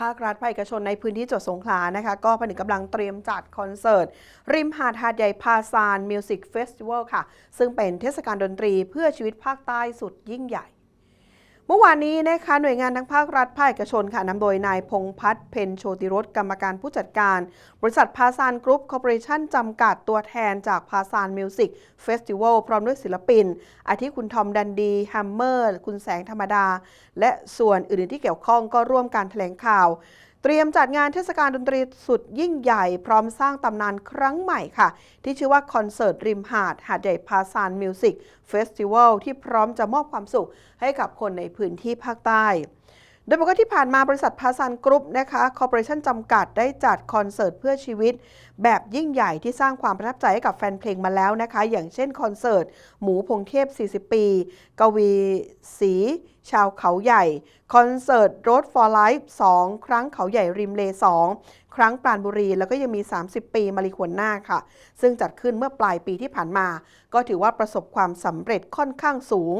ภาครัฐภาคเอกชนในพื้นที่จังหวัดสงขลานะคะ ก็ผนึกกำลังเตรียมจัดคอนเสิร์ต ริมหาดหาดใหญ่พาซานมิวสิกเฟสติวัลค่ะ ซึ่งเป็นเทศกาลดนตรีเพื่อชีวิตภาคใต้สุดยิ่งใหญ่ เมื่อวานนี้นะคะหน่วยงานทั้งภาครัฐภาคเอกชนค่ะนำโดยนายพงพัฒน์เพนโชติรสกรรมการผู้จัดการ บริษัทพาซานกรุ๊ปคอร์ปอเรชั่นจำกัดตัวแทนจากพาซานมิวสิกเฟสติวัลพร้อมด้วยศิลปิน อาทิคุณทอมดันดีแฮมเมอร์ คุณแสงธรรมดา และส่วนอื่นๆที่เกี่ยวข้องก็ร่วมการแถลงข่าว เตรียมจัดงานเทศกาลดนตรีสุดยิ่งใหญ่ พร้อมสร้างตำนานครั้งใหม่ค่ะ ที่ชื่อว่าคอนเสิร์ตริมหาด หาดใหญ่พาซานมิวสิกเฟสติวัลที่พร้อมจะมอบความสุขให้กับคนในพื้นที่ภาคใต้ ดยบอกว่าที่ผ่านมาบริษัทพาซานกรุ๊ปนะคะคอร์ปอเรชั่นจำกัดได้จัดคอนเสิร์ตเพื่อชีวิต แบบยิ่งใหญ่ที่สร้างความประทับใจให้กับแฟนเพลงมาแล้วนะคะ อย่างเช่นคอนเสิร์ต หมูพงเทพ 40 ปี กวีศรีชาวเขาใหญ่ คอนเสิร์ต Road for Life 2 ครั้งเขาใหญ่ริมเล 2ครั้งปราณบุรี แล้วก็ยังมี 30 ปีมาริควนนาค่ะ ซึ่งจัดขึ้นเมื่อปลายปีที่ผ่านมา ก็ถือว่าประสบความสำเร็จค่อนข้างสูง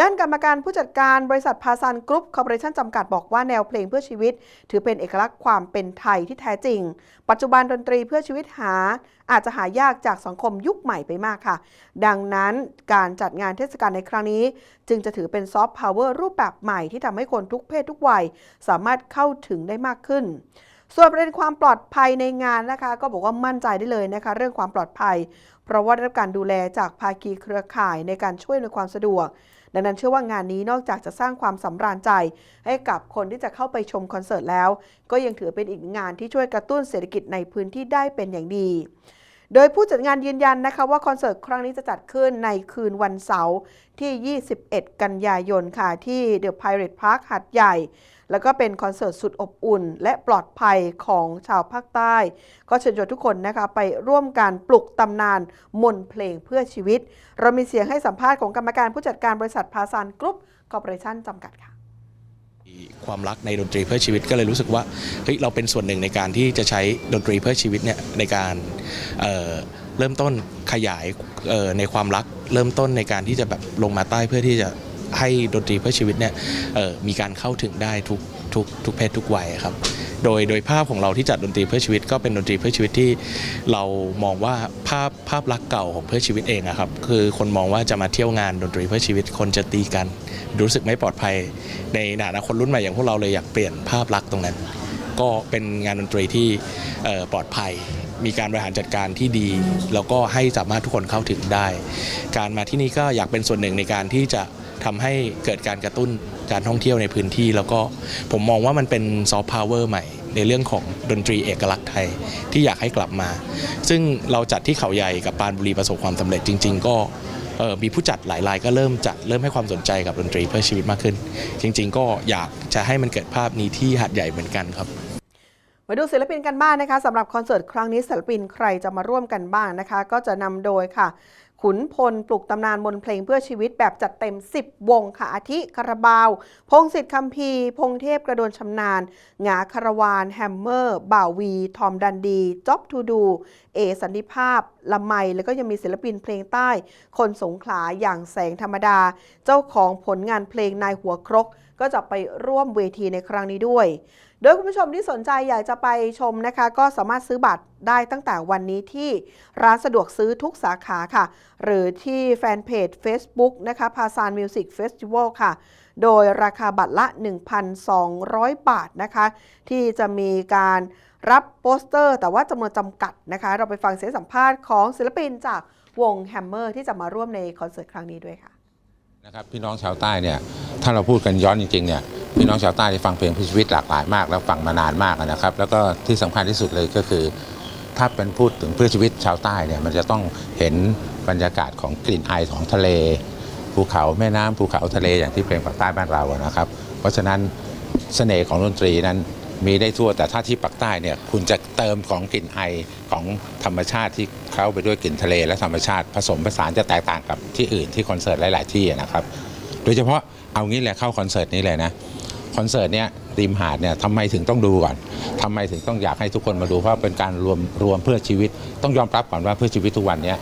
ด้านกรรมการผู้จัดการบริษัทพาซานกรุ๊ปคอร์ปอเรชั่นจำกัดบอกว่าแนวเพลงเพื่อชีวิต ถือเป็นเอกลักษณ์ความเป็นไทยที่แท้จริง ปัจจุบันดนตรีเพื่อชีวิตหา อาจจะหายากจากสังคมยุคใหม่ไปมากค่ะ ดังนั้นการจัดงานเทศกาลในครั้งนี้ จึงจะถือเป็นซอฟต์พาวเวอร์รูปแบบใหม่ที่ทำให้คนทุกเพศทุกวัย สามารถเข้าถึงได้มากขึ้น ส่วนประเด็นความปลอดภัยในงานนะคะ ก็บอกว่ามั่นใจได้เลยนะคะ เรื่องความปลอดภัย เพราะว่าได้รับการดูแลจากภาคีเครือข่ายในการช่วยในความสะดวก ดังนั้นเชื่อว่างานนี้นอกจากจะสร้างความสำราญใจ ให้กับคนที่จะเข้าไปชมคอนเสิร์ตแล้ว ก็ยังถือเป็นอีกงานที่ช่วยกระตุ้นเศรษฐกิจในพื้นที่ได้เป็นอย่างดีโดยผู้จัดงานยืนยันนะคะว่าคอนเสิร์ตครั้งนี้จะจัดขึ้นในคืนวันเสาร์ที่ 21 กันยายนค่ะที่ The Pirate Park หัดใหญ่ แล้วก็เป็นคอนเสิร์ตสุดอบอุ่น และปลอดภัยของชาวภาคใต้ ก็เชิญชวนทุกคนนะคะไปร่วมการปลุกตำนานมนเพลงเพื่อชีวิต เรามีเสียงให้สัมภาษณ์ของกรรมการผู้จัดการบริษัทพาซานกรุ๊ปคอร์ปอเรชั่นจำกัดค่ะความรักในดนตรีเพื่อชีวิตก็เลยรู้สึกว่าเฮ้ยเราเป็นส่วนหนึ่งในการที่จะใช้ดนตรีเพื่อชีวิตเนี่ยในการเเริ่มต้นขยายในความรัก เริ่มต้นในการที่จะแบบลงมาใต้เพื่อที่จะ ให้ดนตรีเพื่อชีวิตเนี่ยมีการเข้าถึงได้ทุกทุกทุกเพศทุกวัยครับ โดยโดยภาพของเราที่จัดดนตรีเพื่อชีวิต ก็เป็นดนตรีเพื่อชีวิตที่เรามองว่าภาพภาพลักษณ์เก่าของเพื่อชีวิตเองอะครับคือคนมองว่าจะมาเที่ยวงานดนตรีเพื่อชีวิตคนจะตีกัน รู้สึกไม่ปลอดภัย ในฐานะคนรุ่นใหม่อย่างพวกเราเลยอยากเปลี่ยนภาพลักษณ์ตรงนั้น ก็เป็นงานดนตรีที่ปลอดภัยมีการบริหารจัดการที่ดี แล้วก็ให้สามารถทุกคนเข้าถึงได้ การมาที่นี่ก็อยากเป็นส่วนหนึ่งในการที่จะ ทำให้เกิดการกระตุ้นการท่องเที่ยวในพื้นที่ แล้วก็ผมมองว่ามันเป็นซอฟต์พาวเวอร์ใหม่ในเรื่องของดนตรีเอกลักษณ์ไทยที่อยากให้กลับมา ซึ่งเราจัดที่เขาใหญ่กับปานบุรีประสบความสำเร็จจริง ๆ ก็มีผู้จัดหลายรายก็เริ่มจัดเริ่มให้ความสนใจกับดนตรีเพื่อชีวิตมากขึ้น จริง ๆ ก็อยากจะให้มันเกิดภาพนี้ที่หัดใหญ่เหมือนกันครับมาดูศิลปินกันบ้างนะคะสำหรับคอนเสิร์ตครั้งนี้ศิลปินใครจะมาร่วมกันบ้างนะคะ ก็จะนำโดยค่ะ ขุนพลปลุกตำนานมนเพลงเพื่อชีวิตแบบจัดเต็ม 10 วงค่ะอาทิคาราบาว พงศิษฐ์คัมภีพงเทพกระโดนชำนาญหงาคารวาน แฮมเมอร์ บ่าววี ทอมดันดีจ็อบทูดู เอสันติภาพ ละไม แล้วก็ยังมีศิลปินเพลงใต้ คนสงขลาอย่างแสงธรรมดา เจ้าของผลงานเพลงนายหัวครก ก็จะไปร่วมเวทีในครั้งนี้ด้วย โดยคุณผู้ชมที่สนใจอยากจะไปชมนะคะ ก็สามารถซื้อบัตรได้ตั้งแต่วันนี้ที่ร้านสะดวกซื้อทุกสาขาค่ะ หรือที่แฟนเพจ Facebook นะคะพาซานมิวสิกเฟสติวัลค่ะ โดยราคาบัตรละ 1,200 บาทนะคะ ที่จะมีการรับโปสเตอร์ แต่ว่าจำนวนจำกัดนะคะ เราไปฟังเสียงสัมภาษณ์ของศิลปินจากวงแฮมเมอร์ที่จะมาร่วมในคอนเสิร์ตครั้งนี้ด้วยค่ะนะครับพี่น้องชาวใต้เนี่ยถ้าเราพูดกันย้อนจริงๆเนี่ย พี่น้องชาวใต้ที่ฟังเพลงพื่อชีวิตหลากหลายมาก แล้วฟังมานานมากนะครับ แล้วก็ที่สำคัญที่สุดเลยก็คือ ถ้าเป็นพูดถึงเพื่อชีวิตชาวใต้เนี่ยมันจะต้องเห็นบรรยากาศของกลิ่นไอของทะเล ภูเขาแม่น้ำภูเขาทะเลอย่างที่เพลงปากใต้บ้านเราอะนะครับ เพราะฉะนั้นเสน่ห์ของดนตรีนั้นมีได้ทั่วแต่ถ้าที่ปากใต้เนี่ยคุณจะเติมของกลิ่นไอของธรรมชาติที่เข้าไปด้วยกลิ่นทะเล และธรรมชาติผสมผสานจะแตกต่างกับที่อื่นที่คอนเสิร์ตหลาย ๆ ที่นะครับ โดยเฉพาะเอางี้แหละเข้าคอนเสิร์ตนี้เลยนะ คอนเสิร์ตเนี้ยริมหาดเนี่ยทำไมถึงต้องดูก่อนทำไมถึงต้องอยากให้ทุกคนมาดูเพราะเป็นการรวมรวมเพื่อชีวิต ต้องยอมรับก่อนว่าเพื่อชีวิตทุกวันเนี้ย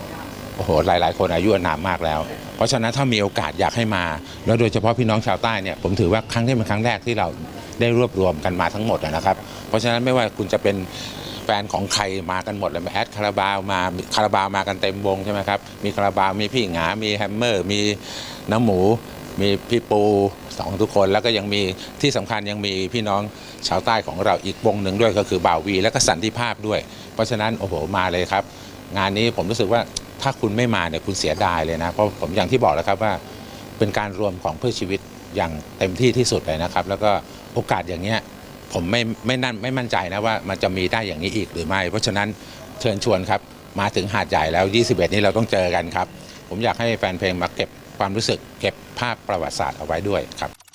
โอ้โหหลาย ๆ คนอายุอานามมากแล้ว เพราะฉะนั้นถ้ามีโอกาสอยากให้มา แล้วโดยเฉพาะพี่น้องชาวใต้เนี่ยผมถือว่าครั้งนี้เป็นครั้งแรกที่เราได้รวบรวมกันมาทั้งหมดนะครับ เพราะฉะนั้นไม่ว่าคุณจะเป็นแฟนของใครมากันหมดเลยแอดคาราบาวมาคาราบาวมากันเต็มวงใช่ไหมครับมีคาราบาวมีพี่หงา มีแฮมเมอร์ มีน้ำหมู มีพี่ปูสองทุกคนแล้วก็ยังมีที่สำคัญยังมีพี่น้องชาวใต้ของเราอีกวงหนึ่งด้วยก็คือบ่าววี และก็สันติภาพด้วย เพราะฉะนั้นโอ้โหมาเลยครับ งานนี้ผมรู้สึกว่าถ้าคุณไม่มาเนี่ยคุณเสียดายเลยนะ เพราะผมอย่างที่บอกแล้วครับว่า เป็นการรวมของเพื่อชีวิตอย่างเต็มที่ที่สุดเลยนะครับ แล้วก็โอกาสอย่างเนี้ยผมไม่ไม่นั่นไม่มั่นใจนะว่ามันจะมีได้อย่างนี้อีกหรือไม่ เพราะฉะนั้นเชิญชวนครับ มาถึงหาดใหญ่แล้ว 21 นี้เราต้องเจอกันครับ ผมอยากให้แฟนเพลงมาเก็บ ความรู้สึกเก็บภาพประวัติศาสตร์เอาไว้ด้วยครับ